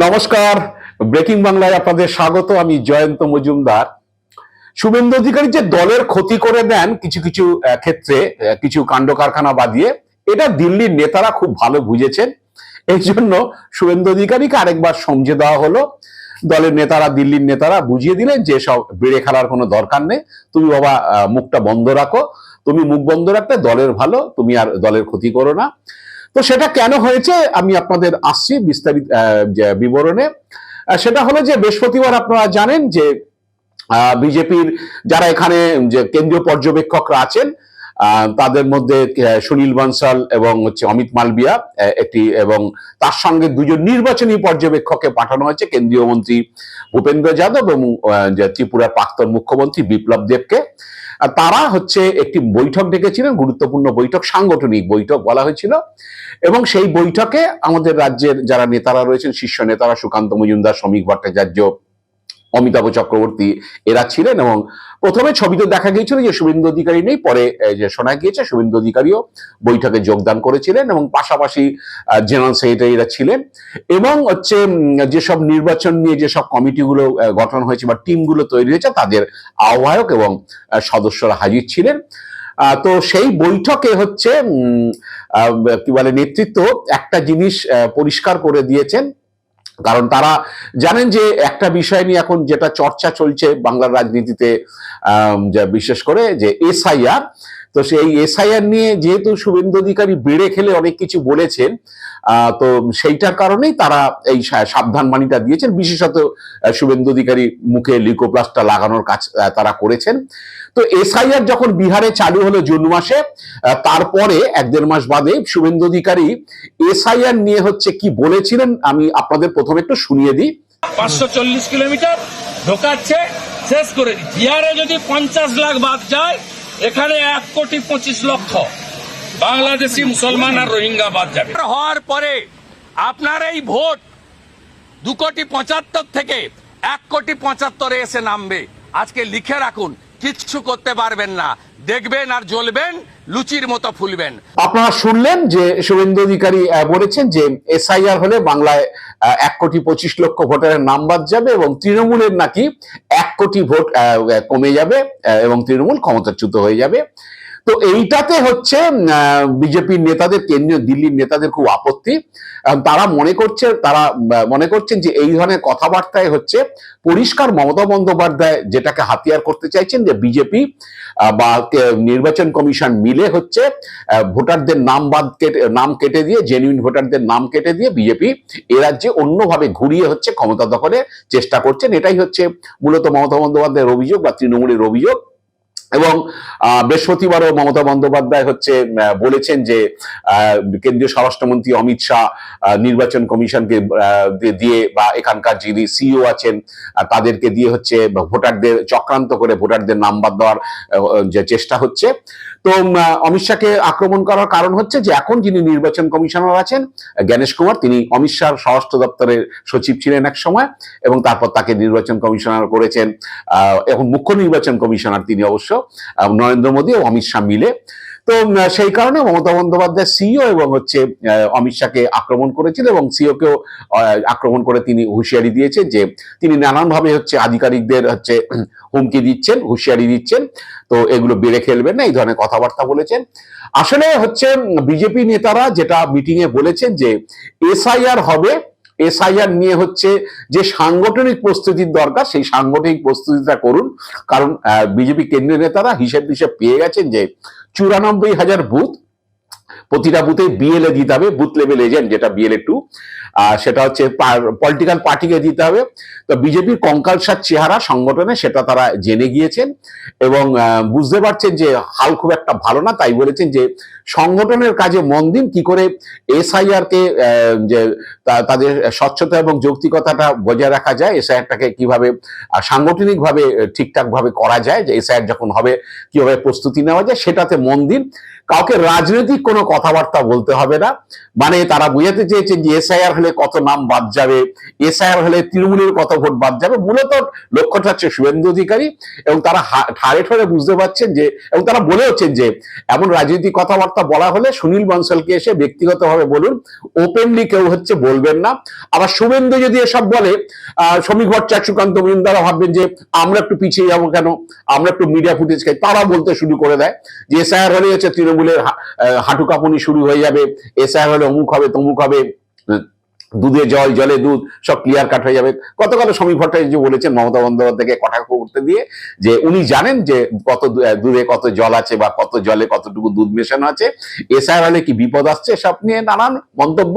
নমস্কার। ব্রেকিং বাংলায় আপনাদের স্বাগত, আমি জয়ন্ত মজুমদার। শুভেন্দু অধিকারী যে দলের ক্ষতি করে দেন কিছু কিছু ক্ষেত্রে কিছু কাণ্ড কারখানা বাদিয়ে এটা দিল্লির নেতারা খুব ভালো বুঝেছেন। এই জন্য শুভেন্দু অধিকারীকে আরেকবার সমঝে দেওয়া হলো। দলের নেতারা, দিল্লির নেতারা বুঝিয়ে দিলেন যে সব বেড়ে খেলার কোনো দরকার নেই। তুমি বাবা মুখটা বন্ধ রাখো। তুমি মুখ বন্ধ রাখতে দলের ভালো, তুমি আর দলের ক্ষতি করো না। তো সেটা কেন হয়েছে? আমি আপনাদের আসছি বিস্তারিত বিবরণে। সেটা হলো যে বৃহস্পতিবার আপনারা জানেন যে বিজেপির যারা এখানে যে কেন্দ্রীয় পর্যবেক্ষকরা আছেন তাদের মধ্যে সুনীল বনসাল এবং হচ্ছে অমিত মালবিয়া একটি এবং তার সঙ্গে দুজন নির্বাচনী পর্যবেক্ষককে পাঠানো হয়েছে। কেন্দ্রীয় মন্ত্রী ভূপেন্দ্র যাদব এবং ত্রিপুরার প্রাক্তন মুখ্যমন্ত্রী বিপ্লব দেবকে। তারা হচ্ছে একটি বৈঠক ডেকেছিলেন গুরুত্বপূর্ণ বৈঠক, সাংগঠনিক বৈঠক বলা হয়েছিল। এবং সেই বৈঠকে আমাদের রাজ্যের যারা নেতারা রয়েছেন, শীর্ষ নেতারা সুকান্ত মজুমদার শ্রমিক ভট্টাচার্য অমিতাভ চক্রবর্তী এরা ছিলেন এবং প্রথমে ছবিতে দেখা গিয়েছিল যে শুভেন্দু অধিকারী নেই, পরে যে শোনা গিয়েছে, শুভেন্দু অধিকারীও বৈঠকে যোগদান করেছিলেন এবং পাশাপাশি জেনারেল সেক্রেটারিরা ছিলেন এবং হচ্ছে যেসব নির্বাচন নিয়ে যেসব কমিটিগুলো গঠন হয়েছে বা টিমগুলো তৈরি হয়েছে, তাদের আহ্বায়ক এবং সদস্যরা হাজির ছিলেন। তো সেই বৈঠকে হচ্ছে কি বলে, নেতৃত্ব একটা জিনিস পরিষ্কার করে দিয়েছেন কারণ তারা জানেন যে একটা বিষয় নিয়ে এখন যেটা চর্চা চলছে বাংলার রাজনীতিতে বিশেষ করে যে এসআইআর, তো সেই এসআইআর নিয়ে যেহেতু শুভেন্দু অধিকারী বেড়ে খেলে অনেক কিছু বলেছেন তো সেইটার কারণেই তারা এই সাবধান বাণীটা দিয়েছেন। বিশেষত শুভেন্দু অধিকারী মুখে লিকোপ্লাস্টটা লাগানোর কাজ তারা করেছেন। তো এসআইআর যখন বিহারে চালু হলো জুন মাসে তারপরে এক দেড় মাস বাদে শুভেন্দু অধিকারী এসআইআর নিয়ে হচ্ছে কি বলেছিলেন আমি আপনাদের প্রথমে একটু শুনিয়ে দিই। পাঁচশো চল্লিশ কিলোমিটার ঢোকাচ্ছে শেষ করে দিচ্ছে। বিহারে যদি পঞ্চাশ লাখ বাদ যায় এখানে এক কোটি পঁচিশ লক্ষ বাংলাদেশি মুসলমান আর রোহিঙ্গা বাদ যাবে। হওয়ার পরে আপনার এই ভোট দু কোটি পঁচাত্তর থেকে এক কোটি পঁচাত্তরে এসে নামবে। আজকে লিখে রাখুন কিচ্ছু করতে পারবেন না। দেখবেন আর জ্বলবেন, লুচির মতো ফুলবেন। আপনারা শুনলেন যে শুভেন্দু অধিকারী বলেছেন যে এসআইআর হলে বাংলায় এক কোটি পঁচিশ লক্ষ ভোটারের নাম বাদ যাবে এবং তৃণমূলের নাকি এক কোটি ভোট কমে যাবে এবং তৃণমূল ক্ষমতাচ্যুত হয়ে যাবে। তো এইটাতে হচ্ছে বিজেপির নেতাদের, কেন্দ্রীয় দিল্লির নেতাদের খুব আপত্তি। তারা মনে করছে, তারা মনে করছেন যে এই ধরনের কথাবার্তায় হচ্ছে পরিষ্কার মমতা বন্দ্যোপাধ্যায় যেটাকে হাতিয়ার করতে চাইছেন যে বিজেপি বা নির্বাচন কমিশন মিলে হচ্ছে ভোটারদের নাম বাদ কেটে, নাম কেটে দিয়ে জেনুইন ভোটারদের নাম কেটে দিয়ে বিজেপি এ রাজ্যে অন্যভাবে ঘুরিয়ে হচ্ছে ক্ষমতা দখলের চেষ্টা করছেন। এটাই হচ্ছে মূলত মমতা বন্দ্যোপাধ্যায়ের অভিযোগ বা তৃণমূলের অভিযোগ। এবং বৃহস্পতিবারও মমতা বন্দ্যোপাধ্যায় হচ্ছে বলেছেন যে কেন্দ্রীয় স্বরাষ্ট্রমন্ত্রী অমিত শাহ নির্বাচন কমিশনকে দিয়ে- বা এখানকার যিনি সিইও আছেন তাদেরকে দিয়ে হচ্ছে, ভোটারদের চক্রান্ত করে ভোটারদের নাম্বার দেওয়ার যে চেষ্টা হচ্ছে। তো অমিত শাহকে আক্রমণ করার কারণ হচ্ছে যে এখন যিনি নির্বাচন কমিশনার আছেন, জ্ঞানেশ কুমার, তিনি অমিত শাহর স্বরাষ্ট্র দপ্তরের সচিব ছিলেন এক সময় এবং তারপর তাকে নির্বাচন কমিশনার করেছেন। এখন মুখ্য নির্বাচন কমিশনার তিনি অবশ্য নরেন্দ্র মোদী ও অমিত শাহ মিলে। তো সেই কারণে মমতা বন্দ্যোপাধ্যায় সিও এবং হচ্ছে অমিত শাহকে আক্রমণ করেছিল এবং সিইও কেও আক্রমণ করে তিনি হুঁশিয়ারি দিয়েছেন যে তিনি নানানভাবে হচ্ছে আধিকারিকদের হচ্ছে হুমকি দিচ্ছেন, হুঁশিয়ারি দিচ্ছেন। তো এগুলো বেড়ে খেলবেন না, এই ধরনের কথাবার্তা বলেছেন। আসলে হচ্ছে বিজেপি নেতারা যেটা মিটিং এ বলেছেন যে এসআইআর হবে এসআইআর নিয়ে হচ্ছে যে সাংগঠনিক প্রস্তুতির দরকার, সেই সাংগঠনিক প্রস্তুতিটা করুন। কারণ বিজেপি কেন্দ্রীয় নেতারা হিসেব হিসেব পেয়ে গেছেন যে, চুরানব্বই হাজার বুথ প্রতিটা বুথে বিএলএ দিতে হবে বুথ লেভেল এজেন্ট যেটা বিএলএ টু সেটা হচ্ছে পলিটিক্যাল পার্টিকে দিতে হবে। তো বিজেপির কঙ্কালসার চেহারা সংগঠনে সেটা তারা জেনে গিয়েছেন এবং বুঝতে পারছেন যে হাল খুব একটা ভালো না তাই বলেছেন যে সংগঠনের কাজে মন দিন কি করে এসআইআর কে আহ, যে তাদের স্বচ্ছতা এবং যৌক্তিকতাটা বজায় রাখা যায় এসআইআরটাকে কীভাবে সাংগঠনিক ভাবে ঠিকঠাক ভাবে করা যায় যে এসআইআর যখন হবে কীভাবে প্রস্তুতি নেওয়া যায় সেটাতে মন দিন। কাউকে রাজনৈতিক কোনো কথা কথাবার্তা বলতে হবে না। মানে তারা বুঝাতে চেয়েছেন যে এসআইআর হলে কত নাম বাদ যাবে এসআইআর হলে তৃণমূলের কত ভোট বাদ যাবে। মূলত লক্ষ্যটা হচ্ছে শুভেন্দু অধিকারী এবং তারা ঠাড়ে ঠাড়ে বুঝতে পারছেন যে এবং তারা বলেওছেন যে এমন রাজনৈতিক কথাবার্তা বলা হলে সুনীল বনসলকে এসে ব্যক্তিগতভাবে বলুন ওপেনলি কেউ হচ্ছে বলবেন না। আবার শুভেন্দু যদি এসব বলে আহ, শ্রমিক ভট্টাচার্য সুকান্ত মজুমদারা ভাববেন যে আমরা একটু পিছিয়ে যাব কেন? আমরা একটু মিডিয়া ফুটেজ খাই। তারা বলতে শুরু করে দেয় যে এসআইআর হলে হচ্ছে তৃণমূলের হা- আহ, হাঁটু শুরু হয়ে যাবে। এসআইআর হলে অমুক হবে, তমুক হবে। দুধে জল, জলে দুধ, সব ক্লিয়ার কাট হয়ে যাবে। গতকাল সমীপ ভট্টাচার্য বলেছেন মমতা বন্দ্যোপাধ্যায়কে কটাক্ষ করতে দিয়ে যে উনি জানেন যে কত দুধে কত জল আছে বা কত জলে কতটুকু দুধ মেশানো আছে। এসআইআর হলে কি বিপদ আসছে সব নিয়ে নানান মন্তব্য।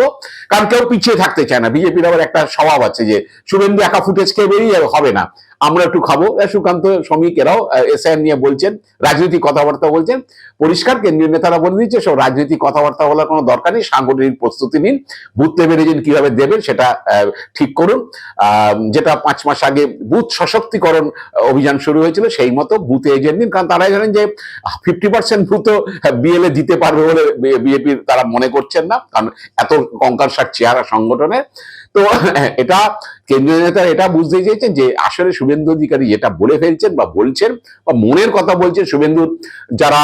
কারণ কেউ পিছিয়ে থাকতে চায় না। বিজেপির আবার একটা স্বভাব আছে যে শুভেন্দু একা ফুটেজ খেয়ে বেরিয়ে হবে না। আমরা একটু খাব। সুকান্ত শ্রমিক এরাও এসআইআর নিয়ে বলছেন, রাজনৈতিক কথাবার্তা বলছেন। পরিষ্কার, কেন্দ্রীয় নেতারা বলে দিচ্ছে সব রাজনৈতিক কথাবার্তা বলার কোনো দরকার নেই, সাংগঠনিক প্রস্তুতি নিন। বুথ লেভেলে কীভাবে দেবেন সেটা ঠিক করুন। যেটা পাঁচ মাস আগে বুথ সশক্তিকরণ অভিযান শুরু হয়েছিল, সেই মতো বুথে এজেন্ট দিন কারণ তারা জানেন যে ফিফটি পার্সেন্ট বুথও বিএলএ দিতে পারবে বলে বিজেপির তারা মনে করছেন না। কারণ এত কঙ্কার সার চেহারা সংগঠনের তো এটা কেন্দ্রীয় নেতা এটা বুঝতে চেয়েছেন যে আসলে শুভেন্দু অধিকারী যেটা বলে ফেলছেন বা বলছেন বা মনের কথা বলছেন শুভেন্দু, যারা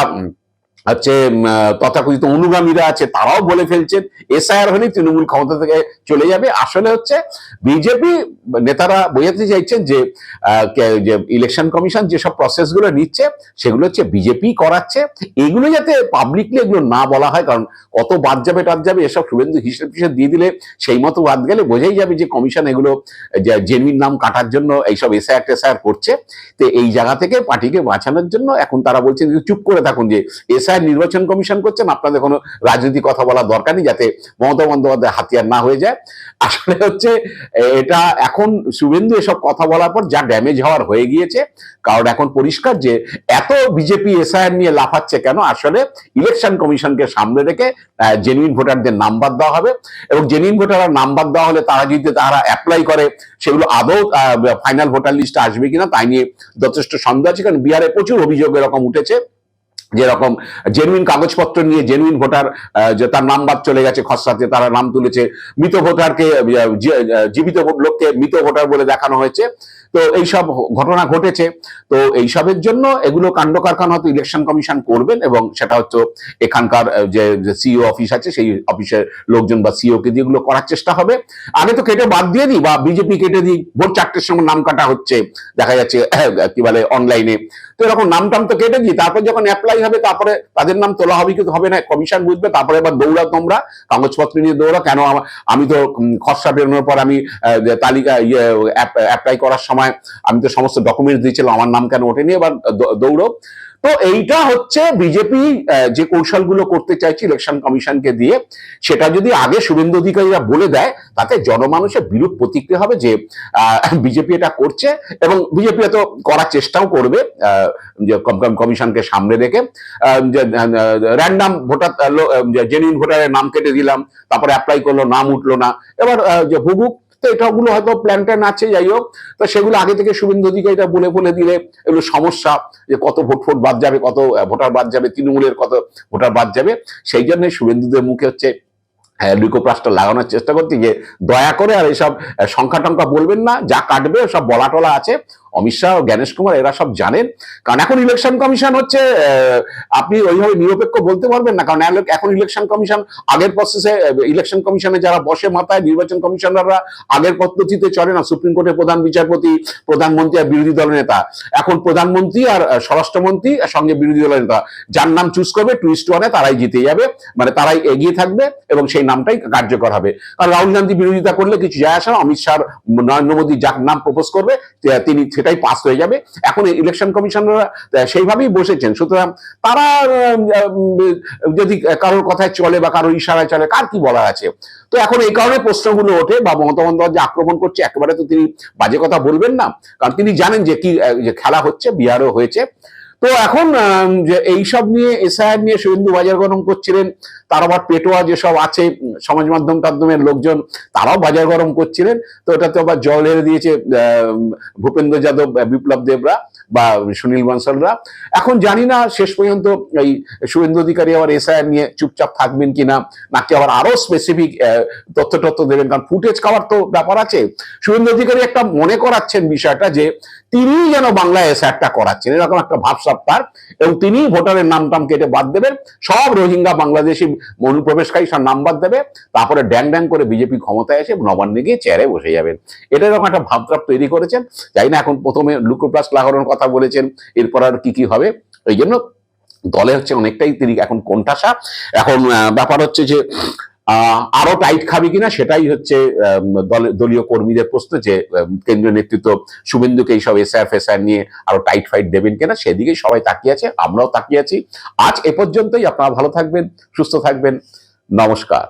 হচ্ছে তথাকথিত অনুগামীরা আছে, তারাও বলে ফেলছেন, এসআইআর হলে তৃণমূল ক্ষমতা থেকে চলে যাবে। আসলে হচ্ছে, বিজেপি নেতারা বোঝাতে চাইছেন যে ইলেকশন কমিশন যেসব প্রসেসগুলো নিচ্ছে, সেগুলো হচ্ছে বিজেপি করাচ্ছে। এগুলো যাতে পাবলিকলি এগুলো না বলা হয়, কারণ কত বাদ যাবে টাদ যাবে, এসব শুভেন্দু হিসেব টিসেব দিয়ে দিলে সেই মতো বাদ গেলে বোঝাই যাবে যে কমিশন এগুলো জেনুইন নাম কাটার জন্য এইসব এসআইআর টেসআইআর করছে। তো এই জায়গা থেকে পার্টিকে বাঁচানোর জন্য এখন তারা বলছেন চুপ করে থাকুন যে, এসআইআর নির্বাচন কমিশন করছেন, আপনাদের কোনো রাজনীতি কথা বলা দরকার নেই যাতে মমতা বন্দ্যোপাধ্যায় হাতিয়ার না হয়ে যায়। আসলে হচ্ছে, এটা এখন শুভেন্দু এসব কথা বলার পর যা ড্যামেজ হওয়ার হয়ে গিয়েছে, কারণ এখন পরিষ্কার যে এত বিজেপি এসআইআর নিয়ে লাফাচ্ছে কেন, আসলে ইলেকশন কমিশনকে সামনে রেখে জেনুইন ভোটারদের নাম্বার দেওয়া হবে এবং জেনুইন ভোটাররা নাম্বার দেওয়া হলে তারা যদি তারা অ্যাপ্লাই করে, সেগুলো আদৌ ফাইনাল ভোটার লিস্টে আসবে কিনা, তাই নিয়ে যথেষ্ট সন্দেহ আছে, কারণ বিহারে প্রচুর অভিযোগ এরকম উঠেছে। যেরকম জেনুইন কাগজপত্র নিয়ে জেনুইন ভোটার তার নাম্বার চলে গেছে খসড়াতে তারা নাম তুলেছে, মৃত ভোটারকে জীবিত লোককে মৃত ভোটার বলে দেখানো হয়েছে। তো এইসব ঘটনা ঘটেছে। তো এইসবের জন্য এগুলো কাণ্ড কারখানা হয়তো ইলেকশন কমিশন করবেন এবং সেটা হচ্ছে এখানকার যে সিইও অফিস আছে সেই অফিসের লোকজন বা সিইও কে দিয়ে এগুলো করার চেষ্টা হবে। আগে তো কেটে বাদ দিয়ে দিই বা বিজেপি কেটে দিই। ভোট চারটের সময় নাম কাটা হচ্ছে, দেখা যাচ্ছে কি বলে অনলাইনে তো এরকম নাম টাম তো কেটে দিই, তারপর যখন অ্যাপ্লাই হবে তারপরে তাদের নাম তোলা হবে কি হবে না কমিশন বুঝবে, তারপরে এবার দৌড়াও তোমরা, কাগজপত্র নিয়ে দৌড়াও, কেন আমা- তো খসড়া বেরোনোর পর আমি তালিকা ইয়ে অ্যাপ্লাই করার সময় আমি তো সমস্ত ডকুমেন্টস দিয়েছিলাম, আমার নাম কেন ওঠেনি? এবার দৌড়ো। তো এইটা হচ্ছে বিজেপি যে কৌশলগুলো করতে চাইছে ইলেকশন কমিশনকে দিয়ে, সেটা যদি আগে শুভেন্দু অধিকারীরা বলে দেয়, তাতে জনমানুষের বিরূপ প্রতিক্রিয়া হবে যে বিজেপি এটা করছে এবং বিজেপি তো করার চেষ্টাও করবে কমিশনকে সামনে রেখে। র্যান্ডাম ভোটার জেনুইন ভোটারের নাম কেটে দিলাম, তারপরে অ্যাপ্লাই করল, নাম উঠল না। এবার যে ভুবুক তো এটা এটাগুলো হয়তো প্ল্যান ট্যান আছে, যাই হোক। তো সেগুলো আগে থেকে শুভেন্দু এটা বলে বলে দিলে এগুলো সমস্যা যে কত ভোট ফোট বাদ যাবে, কত ভোটার বাদ যাবে, তৃণমূলের কত ভোটার বাদ যাবে। সেই জন্য শুভেন্দুদের মুখে হচ্ছে হ্যাঁ লুকোপ্লাস্টার লাগানোর চেষ্টা করছি যে দয়া করে আর এইসব সংখ্যা টঙ্কা বলবেন না, যা কাটবে, সব বলা টলা আছে। অমিত শাহ, জ্ঞানেশ কুমার, এরা সব জানেন। কারণ এখন ইলেকশন কমিশন হচ্ছে আপনি ওইভাবে নিরপেক্ষ বলতে পারবেন না। কারণ এখন ইলেকশন কমিশন আগের প্রসেসে ইলেকশন কমিশনে যারা বসে মাথায়, নির্বাচন কমিশনাররা আগের পদ্ধতিতে চলে না। সুপ্রিম কোর্টের প্রধান বিচারপতি, প্রধানমন্ত্রী আর বিরোধী দলের নেতা। এখন প্রধানমন্ত্রী আর স্বরাষ্ট্রমন্ত্রী সঙ্গে বিরোধী দলের নেতা। যার নাম চুজ করবে টুইস্ট ওয়ানে তারাই জিতে যাবে। মানে তারাই এগিয়ে থাকবে এবং সেই নামটাই কার্যকর হবে। কারণ রাহুল গান্ধী বিরোধিতা করলে কিছু যায় আসে না। অমিত শাহ নরেন্দ্র মোদী যার নাম প্রপোজ করবে তিনি সেটাই পাস হয়ে যাবে। এখন ইলেকশন কমিশনাররা সেইভাবেই বসেছেন। সুতরাং তারা যদি কারোর কথায় চলে বা কারোর ইশারায় চলে, কার কি বলার আছে? তো এখন এই কারণে প্রশ্নগুলো ওঠে বা মমতা বন্দ্যোপাধ্যায় আক্রমণ করছে, একেবারে তো তিনি বাজে কথা বলবেন না। কারণ তিনি জানেন যে কি খেলা হচ্ছে, বিহারও হয়েছে। তো এখন এইসব নিয়ে এসআইআর নিয়ে শুভেন্দু বাজার গরম করছিলেন, তার আবার পেটোয়া যেসব আছে, সমাজ মাধ্যম টাধ্যমের লোকজন, তারাও বাজার গরম করছিলেন। তো ওটাতে আবার জল এড়ে দিয়েছে ভূপেন্দ্র যাদব, বিপ্লব দেবরা। বা সুনীল বনসলরা। এখন জানি না, শেষ পর্যন্ত এই শুভেন্দু অধিকারী আবার এসআইআর নিয়ে চুপচাপ থাকবেন কিনা, নাকি আবার আরও স্পেসিফিক তথ্য তথ্য দেবেন, কারণ ফুটেজ খাওয়ার তো ব্যাপার আছে। শুভেন্দু অধিকারী একটা মনে করাচ্ছেন বিষয়টা যে তিনি যেন বাংলায় এসআইআরটা করাচ্ছেন, এরকম একটা ভাবসাব তার, এবং তিনি ভোটারের নাম টাম কেটে বাদ দেবেন। সব রোহিঙ্গা বাংলাদেশি অনুপ্রবেশকারী সব নাম বাদ দেবে, তারপরে ড্যাং ড্যাং করে বিজেপি ক্ষমতায় এসে নবান্নে গিয়ে চেয়ারে বসে যাবেন। এটা এরকম একটা ভাবটাপ তৈরি করেছেন। জানি না এখন প্রথমে লুকোপ্লাস লাগানোর কথা বলেছেন, এরপর আর কি কি হবে? এই জন্য দলে হচ্ছে অনেকটাই তিনি এখন কোণঠাসা। এখন ব্যাপার হচ্ছে যে আরও টাইট খাবে কিনা সেটাই হচ্ছে দলীয় কর্মীদের প্রশ্ন যে কেন্দ্রীয় নেতৃত্ব শুভেন্দুকে এইসব এসআর ফেসার নিয়ে আরও টাইট ফাইট দেবেন কিনা সেদিকেই সবাই তাকিয়ে আছে, আমরাও তাকিয়ে আছি। আজ এ পর্যন্তই, আপনারা ভালো থাকবেন, সুস্থ থাকবেন, নমস্কার।